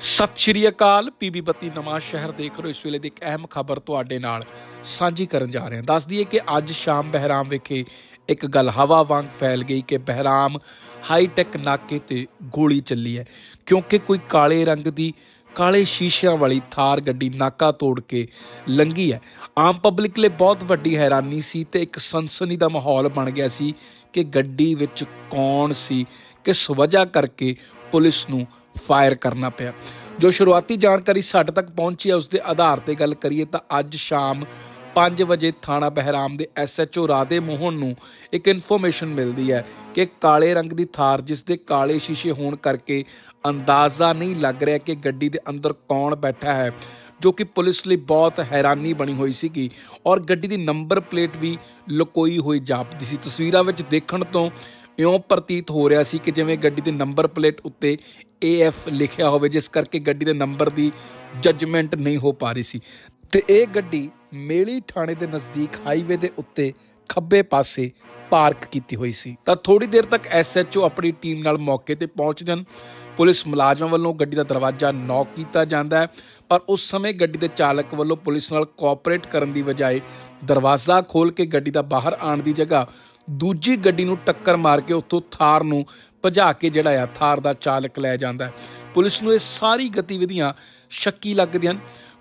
ਸਤਿ ਸ਼੍ਰੀ ਅਕਾਲ। ਪੀਬੀ ਬੱਤੀ ਨਵਾਂ ਸ਼ਹਿਰ ਦੇਖ ਰਹੇ ਹੋ। ਇਸ ਵੇਲੇ ਦੀ ਇੱਕ ਅਹਿਮ ਖਬਰ ਤੁਹਾਡੇ ਨਾਲ ਸਾਂਝੀ ਕਰਨ ਜਾ ਰਹੇ ਹਾਂ। ਦੱਸ ਦਈਏ ਕਿ ਅੱਜ ਸ਼ਾਮ ਬਹਿਰਾਮ ਵਿਖੇ ਇੱਕ ਗੱਲ ਹਵਾ ਵਾਂਗ ਫੈਲ ਗਈ ਕਿ ਬਹਿਰਾਮ ਹਾਈਟੈਕ ਨਾਕੇ ਤੇ ਗੋਲੀ ਚੱਲੀ ਹੈ। ਕਿਉਂਕਿ ਕੋਈ ਕਾਲੇ ਰੰਗ ਦੀ, ਕਾਲੇ ਸ਼ੀਸ਼ਿਆਂ ਵਾਲੀ ਥਾਰ ਗੱਡੀ ਨਾਕਾ ਤੋੜ ਕੇ ਲੰਗੀ ਹੈ। ਆਮ ਪਬਲਿਕ ਲਈ ਬਹੁਤ ਵੱਡੀ ਹੈਰਾਨੀ ਸੀ ਤੇ ਇੱਕ ਸਨਸਨੀ ਦਾ ਮਾਹੌਲ ਬਣ ਗਿਆ ਸੀ ਕਿ ਗੱਡੀ ਵਿੱਚ ਕੌਣ ਸੀ, ਕਿਸ ਵਜ੍ਹਾ ਕਰਕੇ ਪੁਲਿਸ ਨੂੰ ਫਾਇਰ ਕਰਨਾ ਪਿਆ। ਜੋ ਸ਼ੁਰੂਆਤੀ ਜਾਣਕਾਰੀ ਸਾਡੇ ਤੱਕ ਪਹੁੰਚੀ ਹੈ, ਉਸ ਦੇ ਆਧਾਰ ਤੇ ਗੱਲ ਕਰੀਏ ਤਾਂ ਅੱਜ ਸ਼ਾਮ 5 ਵਜੇ ਥਾਣਾ ਬਹਿਰਾਮ ਦੇ ਐਸਐਚਓ ਰਾਧੇ ਮੋਹਨ ਨੂੰ ਇੱਕ ਇਨਫੋਰਮੇਸ਼ਨ ਮਿਲਦੀ ਹੈ ਕਿ ਕਾਲੇ ਰੰਗ ਦੀ ਥਾਰ, ਜਿਸ ਦੇ ਕਾਲੇ ਸ਼ੀਸ਼ੇ ਹੋਣ ਕਰਕੇ ਅੰਦਾਜ਼ਾ ਨਹੀਂ ਲੱਗ ਰਿਹਾ ਕਿ ਗੱਡੀ ਦੇ ਅੰਦਰ ਕੌਣ ਬੈਠਾ ਹੈ, ਜੋ ਕਿ ਪੁਲਿਸ ਲਈ ਬਹੁਤ ਹੈਰਾਨੀ ਬਣੀ ਹੋਈ ਸੀਗੀ ਔਰ ਗੱਡੀ ਦੀ ਨੰਬਰ ਪਲੇਟ ਵੀ ਲੁਕੋਈ ਹੋਈ ਜਾਪਦੀ ਸੀ। ਤਸਵੀਰਾਂ ਵਿੱਚ ਦੇਖਣ ਤੋਂ ਇਉਂ ਪ੍ਰਤੀਤ ਹੋ ਰਿਹਾ ਸੀ ਕਿ ਜਿਵੇਂ ਗੱਡੀ ਦੇ ਨੰਬਰ ਪਲੇਟ ਉੱਤੇ AF ਲਿਖਿਆ ਹੋਵੇ, ਜਿਸ ਕਰਕੇ ਗੱਡੀ ਦੇ ਨੰਬਰ ਦੀ ਜੱਜਮੈਂਟ ਨਹੀਂ ਹੋ ਪਾ ਰਹੀ ਸੀ। ਤੇ ਇਹ ਗੱਡੀ ਮੇਲੀ ਥਾਣੇ ਦੇ ਨਜ਼ਦੀਕ ਹਾਈਵੇ ਦੇ ਉੱਤੇ ਖੱਬੇ ਪਾਸੇ ਪਾਰਕ ਕੀਤੀ ਹੋਈ ਸੀ। ਤਾਂ ਥੋੜੀ ਦੇਰ ਤੱਕ ਐਸਐਚਓ ਆਪਣੀ ਟੀਮ ਨਾਲ ਮੌਕੇ ਤੇ ਪਹੁੰਚ ਜਾਣ। ਪੁਲਿਸ ਮੁਲਾਜ਼ਮਾਂ ਵੱਲੋਂ ਗੱਡੀ ਦਾ ਦਰਵਾਜ਼ਾ ਨੌਕ ਕੀਤਾ ਜਾਂਦਾ ਹੈ, ਪਰ ਉਸ ਸਮੇਂ ਗੱਡੀ ਦੇ ਚਾਲਕ ਵੱਲੋਂ ਪੁਲਿਸ ਨਾਲ ਕੋਆਪਰੇਟ ਕਰਨ ਦੀ ਬਜਾਏ ਦਰਵਾਜ਼ਾ ਖੋਲ ਕੇ ਗੱਡੀ ਦਾ ਬਾਹਰ ਆਉਣ ਦੀ ਜਗ੍ਹਾ ਦੂਜੀ ਗੱਡੀ ਨੂੰ ਟੱਕਰ ਮਾਰ ਕੇ ਉੱਥੋਂ ਥਾਰ ਨੂੰ ਭਜਾ ਕੇ ਜਿਹੜਾ ਆ, ਥਾਰ ਦਾ ਚਾਲਕ ਲੈ ਜਾਂਦਾ ਪੁਲਿਸ ਨੂੰ ਇਹ ਸਾਰੀ ਗਤੀਵਿਧੀਆਂ ਸ਼ੱਕੀ ਲੱਗਦੀਆਂ ਹਨ।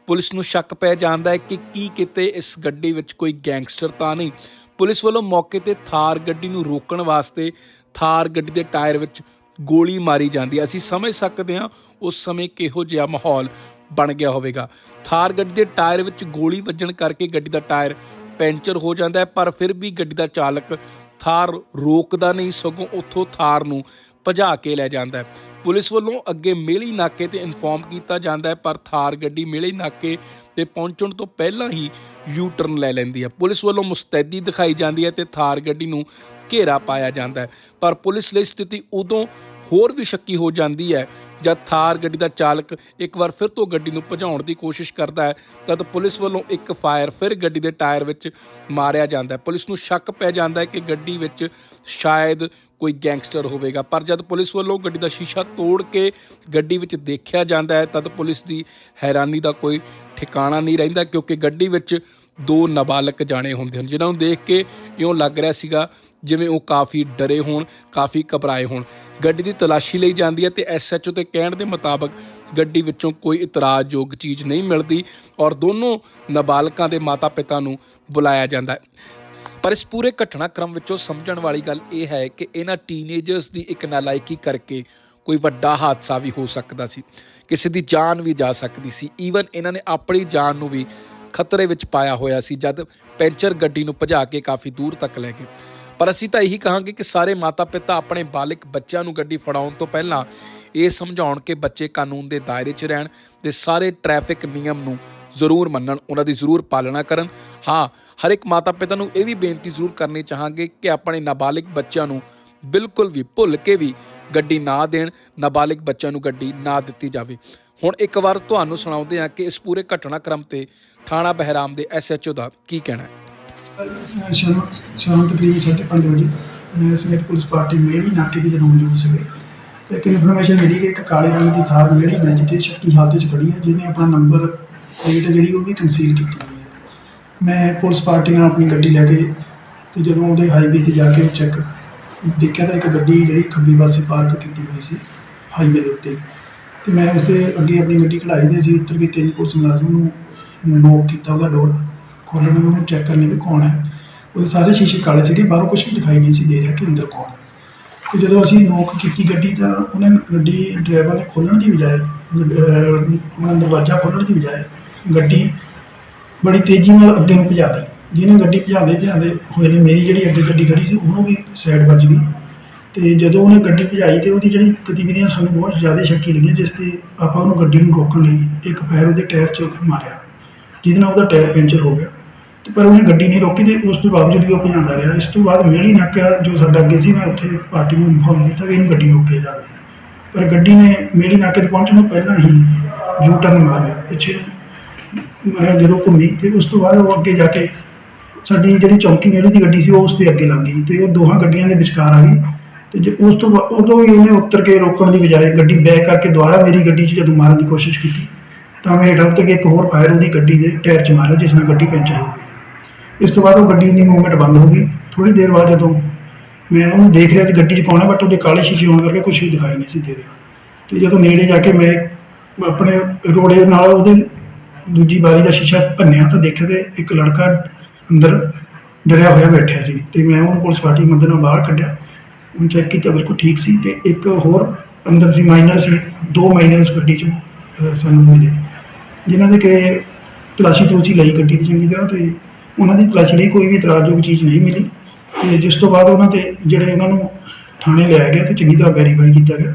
ਪੁਲਿਸ ਨੂੰ ਸ਼ੱਕ ਪੈ ਜਾਂਦਾ ਹੈ ਕਿ ਕੀ ਕਿਤੇ ਇਸ ਗੱਡੀ ਵਿੱਚ ਕੋਈ ਗੈਂਗਸਟਰ ਤਾਂ ਨਹੀਂ। ਪੁਲਿਸ ਵੱਲੋਂ ਮੌਕੇ ਤੇ ਥਾਰ ਗੱਡੀ ਨੂੰ ਰੋਕਣ ਵਾਸਤੇ ਥਾਰ ਗੱਡੀ ਦੇ ਟਾਇਰ ਵਿੱਚ ਗੋਲੀ ਮਾਰੀ ਜਾਂਦੀ ਹੈ। ਅਸੀਂ ਸਮਝ ਸਕਦੇ ਹਾਂ, ਉਸ ਸਮੇਂ ਕਿਹੋ ਜਿਹਾ ਮਾਹੌਲ ਬਣ ਗਿਆ ਹੋਵੇਗਾ। ਥਾਰ ਗੱਡੀ ਦੇ ਟਾਇਰ ਵਿੱਚ ਗੋਲੀ ਵੱਜਣ ਕਰਕੇ ਗੱਡੀ ਦਾ ਟਾਇਰ ਪੈਂਚਰ ਹੋ ਜਾਂਦਾ ਹੈ, ਪਰ ਫਿਰ ਵੀ ਗੱਡੀ ਦਾ ਚਾਲਕ ਥਾਰ ਰੋਕਦਾ ਨਹੀਂ, ਸਗੋਂ ਉੱਥੋਂ ਥਾਰ ਨੂੰ ਭਜਾ ਕੇ ਲੈ ਜਾਂਦਾ ਹੈ। ਪੁਲਿਸ ਵੱਲੋਂ ਅੱਗੇ ਮੇਲੀ ਨਾਕੇ ਤੇ ਇਨਫੋਰਮ ਕੀਤਾ ਜਾਂਦਾ ਹੈ, ਪਰ ਥਾਰ ਗੱਡੀ ਮੇਲੀ ਨਾਕੇ ਤੇ ਪਹੁੰਚਣ ਤੋਂ ਪਹਿਲਾਂ ਹੀ ਯੂ ਟਰਨ ਲੈ ਲੈਂਦੀ ਹੈ। ਪੁਲਿਸ ਵੱਲੋਂ ਮੁਸਤੈਦੀ ਦਿਖਾਈ ਜਾਂਦੀ ਹੈ ਤੇ ਥਾਰ ਗੱਡੀ ਨੂੰ ਘੇਰਾ ਪਾਇਆ ਜਾਂਦਾ ਹੈ। ਪਰ ਪੁਲਿਸ ਲਈ ਸਥਿਤੀ ਉਦੋਂ ਹੋਰ ਵੀ ਸ਼ੱਕੀ ਹੋ ਜਾਂਦੀ ਹੈ। ਜਦ ਥਾਰ ਗੱਡੀ ਦਾ ਚਾਲਕ ਇੱਕ ਵਾਰ ਫਿਰ ਤੋਂ ਗੱਡੀ ਨੂੰ ਭਜਾਉਣ ਦੀ ਕੋਸ਼ਿਸ਼ ਕਰਦਾ ਹੈ, ਤਦ ਪੁਲਿਸ ਵੱਲੋਂ ਇੱਕ ਫਾਇਰ ਫਿਰ ਗੱਡੀ ਦੇ ਟਾਇਰ ਵਿੱਚ ਮਾਰਿਆ ਜਾਂਦਾ ਹੈ। ਪੁਲਿਸ ਨੂੰ ਸ਼ੱਕ ਪੈ ਜਾਂਦਾ ਹੈ ਕਿ ਗੱਡੀ ਵਿੱਚ ਸ਼ਾਇਦ ਕੋਈ ਗੈਂਗਸਟਰ ਹੋਵੇਗਾ। ਪਰ ਜਦ ਪੁਲਿਸ ਵੱਲੋਂ ਗੱਡੀ ਦਾ ਸ਼ੀਸ਼ਾ ਤੋੜ ਕੇ ਗੱਡੀ ਵਿੱਚ ਦੇਖਿਆ ਜਾਂਦਾ ਹੈ, ਤਦ ਪੁਲਿਸ ਦੀ ਹੈਰਾਨੀ ਦਾ ਕੋਈ ਠਿਕਾਣਾ ਨਹੀਂ ਰਹਿੰਦਾ, ਕਿਉਂਕਿ ਗੱਡੀ ਵਿੱਚ ਦੋ ਨਾਬਾਲਗ ਜਾਣੇ ਹੁੰਦੇ ਹਨ, ਜਿਨ੍ਹਾਂ ਨੂੰ ਦੇਖ ਕੇ ਇਉਂ ਲੱਗ ਰਿਹਾ ਸੀਗਾ ਜਿਵੇਂ ਉਹ ਕਾਫੀ ਡਰੇ ਹੋਣ, ਕਾਫੀ ਘਬਰਾਏ ਹੋਣ। ਗੱਡੀ ਦੀ ਤਲਾਸ਼ੀ ਲਈ ਜਾਂਦੀ ਹੈ ਤੇ ਐਸਐਚਓ ਦੇ ਕਹਿਣ ਦੇ ਮੁਤਾਬਕ ਗੱਡੀ ਵਿੱਚੋਂ ਕੋਈ ਇਤਰਾਜ਼ਯੋਗ ਚੀਜ਼ ਨਹੀਂ ਮਿਲਦੀ ਔਰ ਦੋਨੋਂ ਨਾਬਾਲਗਾਂ ਦੇ ਮਾਤਾ-ਪਿਤਾ ਨੂੰ ਬੁਲਾਇਆ ਜਾਂਦਾ ਹੈ। ਪਰ ਇਸ ਪੂਰੇ ਘਟਨਾਕ੍ਰਮ ਵਿੱਚੋਂ ਸਮਝਣ ਵਾਲੀ ਗੱਲ ਇਹ ਹੈ ਕਿ ਇਹਨਾਂ ਟੀਨੇਜਰਸ ਦੀ ਇੱਕ ਨਾਲਾਇਕੀ ਕਰਕੇ ਕੋਈ ਵੱਡਾ ਹਾਦਸਾ ਵੀ ਹੋ ਸਕਦਾ ਸੀ। ਕਿਸੇ ਦੀ ਜਾਨ ਵੀ ਜਾ ਸਕਦੀ ਸੀ। ਈਵਨ ਇਹਨਾਂ ਨੇ ਆਪਣੀ ਜਾਨ ਨੂੰ ਵੀ ਖਤਰੇ ਵਿੱਚ ਪਾਇਆ ਹੋਇਆ ਸੀ ਜਦ ਪੈਂਚਰ ਗੱਡੀ ਨੂੰ ਭਜਾ ਕੇ ਕਾਫੀ ਦੂਰ ਤੱਕ ਲੈ ਗਏ। ਪਰ ਅਸੀਂ ਤਾਂ ਇਹੀ ਕਹਾਂਗੇ ਕਿ ਸਾਰੇ ਮਾਤਾ-ਪਿਤਾ ਆਪਣੇ ਬਾਲਿਕ ਬੱਚਿਆਂ ਨੂੰ ਗੱਡੀ ਫੜਾਉਣ ਤੋਂ ਪਹਿਲਾਂ ਇਹ ਸਮਝਾਉਣ ਕਿ ਬੱਚੇ ਕਾਨੂੰਨ ਦੇ ਦਾਇਰੇ 'ਚ ਰਹਿਣ ਤੇ ਸਾਰੇ ਟ੍ਰੈਫਿਕ ਨਿਯਮ ਨੂੰ ਜ਼ਰੂਰ ਮੰਨਣ, ਉਹਨਾਂ ਦੀ ਜ਼ਰੂਰ ਪਾਲਣਾ ਕਰਨ। ਹਾਂ, ਹਰ ਇੱਕ ਮਾਤਾ-ਪਿਤਾ ਨੂੰ ਇਹ ਵੀ ਬੇਨਤੀ ਜ਼ਰੂਰ ਕਰਨੀ ਚਾਹਾਂਗੇ ਕਿ ਆਪਣੇ ਨਾਬਾਲਿਗ ਬੱਚਿਆਂ ਨੂੰ ਬਿਲਕੁਲ ਵੀ ਭੁੱਲ ਕੇ ਵੀ ਗੱਡੀ ਨਾ ਦੇਣ, ਨਾਬਾਲਿਗ ਬੱਚਿਆਂ ਨੂੰ ਗੱਡੀ ਨਾ ਦਿੱਤੀ ਜਾਵੇ। ਹੁਣ ਇੱਕ ਵਾਰ ਤੁਹਾਨੂੰ ਸੁਣਾਉਂਦੇ ਹਾਂ ਕਿ ਇਸ ਪੂਰੇ ਘਟਨਾਕ੍ਰਮ ਤੇ ਥਾਣਾ ਬਹਿਰਾਮ ਦੇ ਐਸਐਚਓ ਦਾ ਕੀ ਕਹਿਣਾ ਹੈ। ਸ਼ਾਮ ਸ਼ਾਮ ਤਕਰੀਬਨ ਸਾਢੇ ਪੰਜ ਵਜੇ ਮੈਂ ਸਮੇਤ ਪੁਲਿਸ ਪਾਰਟੀ ਮੇੜੀ ਨਾਕੇ ਤੇ ਜਦੋਂ ਮੌਜੂਦ ਸੀਗੇ। ਤੇ ਇੱਕ ਇਨਫੋਰਮੇਸ਼ਨ ਮਿਲੀ ਕਿ ਇੱਕ ਕਾਲੇ ਰੰਗ ਦੀ ਥਾਰ ਮੇੜੀ ਬ੍ਰਿਜ ਤੇ ਸ਼ੱਕੀ ਹਾਲਤ ਵਿੱਚ ਖੜੀ ਹੈ, ਜਿਹਨੇ ਆਪਣਾ ਨੰਬਰ ਪਲੇਟ ਜਿਹੜੀ ਉਹ ਵੀ ਕੰਸੀਲ ਕੀਤੀ ਹੋਈ ਹੈ। ਮੈਂ ਪੁਲਿਸ ਪਾਰਟੀ ਨਾਲ ਆਪਣੀ ਗੱਡੀ ਲੈ ਕੇ ਤੇ ਜਦੋਂ ਉਹਦੇ ਹਾਈਵੇ ਤੇ ਜਾ ਕੇ ਚੈੱਕ ਦੇਖਿਆ ਤਾਂ ਇੱਕ ਗੱਡੀ ਜਿਹੜੀ ਖੱਬੇ ਪਾਸੇ ਪਾਰਕ ਕੀਤੀ ਹੋਈ ਸੀ ਹਾਈਵੇ ਦੇ ਉੱਤੇ। ਤੇ ਮੈਂ ਉਸ ਦੇ ਅੱਗੇ ਆਪਣੀ ਗੱਡੀ ਕਢਾਈ ਦੇ ਸੀ ਉੱਤਰ ਕੇ ਤਿੰਨ ਪੁਲਿਸ ਮੁਲਾਜ਼ਮ ਨੂੰ ਨੋਕ ਕੀਤਾ ਉਹਦਾ ਡੋਰ ਖੋਲ੍ਹਣ ਨੂੰ ਉਹਨੂੰ ਚੈੱਕ ਕਰਨ ਲਈ ਵੀ ਕੌਣ ਹੈ। ਉਹਦੇ ਸਾਰੇ ਸ਼ੀਸ਼ੇ ਕਾਲੇ ਸੀਗੇ, ਬਾਹਰੋਂ ਕੁਝ ਵੀ ਦਿਖਾਈ ਨਹੀਂ ਸੀ ਦੇ ਰਿਹਾ ਕਿ ਅੰਦਰ ਕੌਣ ਹੈ। ਤੇ ਜਦੋਂ ਅਸੀਂ ਨੋਕ ਕੀਤੀ ਗੱਡੀ ਤਾਂ ਉਹਨੇ ਗੱਡੀ ਡਰਾਈਵਰ ਨੇ ਖੋਲ੍ਹਣ ਦੀ ਬਜਾਏ ਉਹਨਾਂ ਆਪਣਾ ਦਰਵਾਜ਼ਾ ਖੋਲ੍ਹਣ ਦੀ ਬਜਾਏ ਗੱਡੀ ਬੜੀ ਤੇਜ਼ੀ ਨਾਲ ਅੱਗੇ ਨੂੰ ਭਜਾ ਲਈ ਜਿਹਨੇ ਗੱਡੀ ਭਜਾਉਂਦੇ ਭਜਾਉਂਦੇ ਹੋਏ ਨੇ, ਮੇਰੀ ਜਿਹੜੀ ਅੱਗੇ ਗੱਡੀ ਖੜੀ ਸੀ, ਉਹਨੂੰ ਵੀ ਸਾਈਡ ਵੱਜ ਗਈ। ਤੇ ਜਦੋਂ ਉਹਨੇ ਗੱਡੀ ਭਜਾਈ ਤੇ ਉਹਦੀ ਜਿਹੜੀ ਗਤੀਵਿਧੀਆਂ ਸਾਨੂੰ ਬਹੁਤ ਜ਼ਿਆਦਾ ਸ਼ੱਕੀ ਲੱਗੀਆਂ, ਜਿਸ ਤੇ ਆਪਾਂ ਉਹਨੂੰ ਗੱਡੀ ਨੂੰ ਰੋਕਣ ਲਈ ਇੱਕ ਪੈਰ ਉਹਦੇ ਟਾਇਰ 'ਚ ਮਾਰਿਆ, ਜਿਹਦੇ ਨਾਲ ਉਹਦਾ ਟਾਇਰ ਪੈਂਚਰ ਹੋ ਗਿਆ। ਪਰ ਉਹਨੇ ਗੱਡੀ ਨਹੀਂ ਰੋਕੀ ਤੇ ਉਸ ਤੋਂ ਬਾਵਜੂਦ ਵੀ ਉਹ ਭਜਾਉਂਦਾ ਰਿਹਾ, ਇਸ ਤੋਂ ਬਾਅਦ ਮੇਲੀ ਨਾਕਾ ਜੋ ਸਾਡਾ ਅੱਗੇ ਸੀ ਮੈਂ ਉੱਥੇ ਪਾਰਟੀ ਨੂੰ ਇਨਫੋਰਮ ਕੀਤਾ ਕਿ ਇਹਨੂੰ ਗੱਡੀ ਰੋਕੇ ਜਾਵੇ। ਪਰ ਗੱਡੀ ਨੇ ਮੇਲੀ ਨਾਕੇ ਤੇ ਪਹੁੰਚਣ ਤੋਂ ਪਹਿਲਾਂ ਹੀ ਯੂ ਟਰਨ ਮਾਰ ਲਿਆ। ਪਿੱਛੇ ਮੈਂ ਜਦੋਂ ਘੁੰਮੀ ਤੇ ਉਸ ਤੋਂ ਬਾਅਦ ਉਹ ਅੱਗੇ ਜਾ ਕੇ ਸਾਡੀ ਜਿਹੜੀ ਚੌਂਕੀ ਨੇੜੇ ਦੀ ਗੱਡੀ ਸੀ, ਉਹ ਉਸ ਦੇ ਅੱਗੇ ਲੱਗ ਗਈ ਤੇ ਉਹ ਦੋਹਾਂ ਗੱਡੀਆਂ ਦੇ ਵਿਚਕਾਰ ਆ ਗਈ। ਤੇ ਜੇ ਉਸ ਤੋਂ ਬਾ- ਉਦੋਂ ਵੀ ਉਹਨੇ ਉੱਤਰ ਕੇ ਰੋਕਣ ਦੀ ਬਜਾਏ ਗੱਡੀ ਬੈਕ ਕਰਕੇ ਦੁਬਾਰਾ ਮੇਰੀ ਗੱਡੀ 'ਚ ਜਦੋਂ ਮਾਰਨ ਦੀ ਕੋਸ਼ਿਸ਼ ਕੀਤੀ, ਤਾਂ ਮੈਂ ਹੇਠਾਂ ਉੱਤਰ ਕੇ ਇੱਕ ਹੋਰ ਫਾਇਰ ਉਹਦੀ ਗੱਡੀ ਦੇ ਟਾਇਰ 'ਚ ਮਾਰਿਆ, ਜਿਸ ਨਾਲ ਗੱਡੀ ਪੈਂਚਰ ਹੋ ਗਈ। ਇਸ ਤੋਂ ਬਾਅਦ ਉਹ ਗੱਡੀ ਦੀ ਮੂਵਮੈਂਟ ਬੰਦ ਹੋ ਗਈ। ਥੋੜੀ ਦੇਰ ਬਾਅਦ ਜਦੋਂ ਮੈਂ ਉਹਨੂੰ ਦੇਖ ਰਿਹਾ ਕਿ ਗੱਡੀ 'ਚ ਪਾਉਣਾ ਬਟ ਉਹਦੇ ਕਾਲੇ ਸ਼ੀਸ਼ੇ ਹੋਣ ਕਰਕੇ ਕੁਝ ਵੀ ਦਿਖਾਈ ਨਹੀਂ ਸੀ ਦੇ ਰਿਹਾ। ਤੇ ਜਦੋਂ ਨੇੜੇ ਜਾ ਕੇ ਮੈਂ ਆਪਣੇ ਰੋੜੇ ਨਾਲ ਉਹਦੇ ਦੂਜੀ ਬਾਰੀ ਦਾ ਸ਼ੀਸ਼ਾ ਭੰਨਿਆ ਤਾਂ ਦੇਖਿਆ ਕਿ ਇੱਕ ਲੜਕਾ ਅੰਦਰ ਡਰਿਆ ਹੋਇਆ ਬੈਠਿਆ ਸੀ ਤੇ ਮੈਂ ਉਹਨੂੰ ਪੁਲਿਸ ਪਾਰਟੀ ਮਦਦ ਨਾਲ ਬਾਹਰ ਕੱਢਿਆ। ਉਹਨੂੰ ਚੈੱਕ ਕੀਤਾ, ਬਿਲਕੁਲ ਠੀਕ ਸੀ ਤੇ ਇੱਕ ਹੋਰ ਅੰਦਰ ਸੀ ਮਾਈਨਰ ਸੀ, ਦੋ ਮਾਈਨਰ ਉਸ ਗੱਡੀ 'ਚ ਸਾਨੂੰ ਮਿਲੇ। ਜਿਨ੍ਹਾਂ ਦੇ ਕਿ ਤਲਾਸ਼ੀ ਤਲੂਸ਼ੀ ਲਈ ਗੱਡੀ ਦੀ ਚੰਗੀ ਤਰ੍ਹਾਂ ਤੇ ਉਹਨਾਂ ਦੀ ਤਲਾਸ਼ੀ ਲਈ ਕੋਈ ਵੀ ਇਤਰਾਜ਼ਯੋਗ ਚੀਜ਼ ਨਹੀਂ ਮਿਲੀ ਤੇ ਜਿਸ ਤੋਂ ਬਾਅਦ ਉਹਨਾਂ ਤੇ ਜਿਹੜੇ ਉਹਨਾਂ ਨੂੰ ਥਾਣੇ ਲਿਆਇਆ ਗਿਆ ਤੇ ਚੰਗੀ ਤਰ੍ਹਾਂ ਵੈਰੀਫਾਈ ਕੀਤਾ ਗਿਆ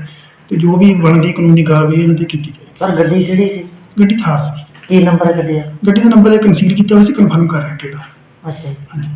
ਤੇ ਜੋ ਵੀ ਬਣਦੀ ਕਾਨੂੰਨੀ ਕਾਰਵਾਈ ਇਹਨਾਂ ਤੇ ਕੀਤੀ ਜਾਏ ਸਰ ਗੱਡੀ ਕਿਹੜੀ ਸੀ? ਗੱਡੀ ਥਾਰ ਸੀ। ਕੀ ਨੰਬਰ ਹੈ ਗੱਡੀ ਦਾ? ਗੱਡੀ ਦਾ ਨੰਬਰ ਇਹ ਕਨਸੀਲ ਕੀਤਾ ਹੋਇਆ ਸੀ ਕਨਫਰਮ ਕਰ ਰਿਹਾ ਕਿਹੜਾ। ਅੱਛਾ ਹਾਂਜੀ।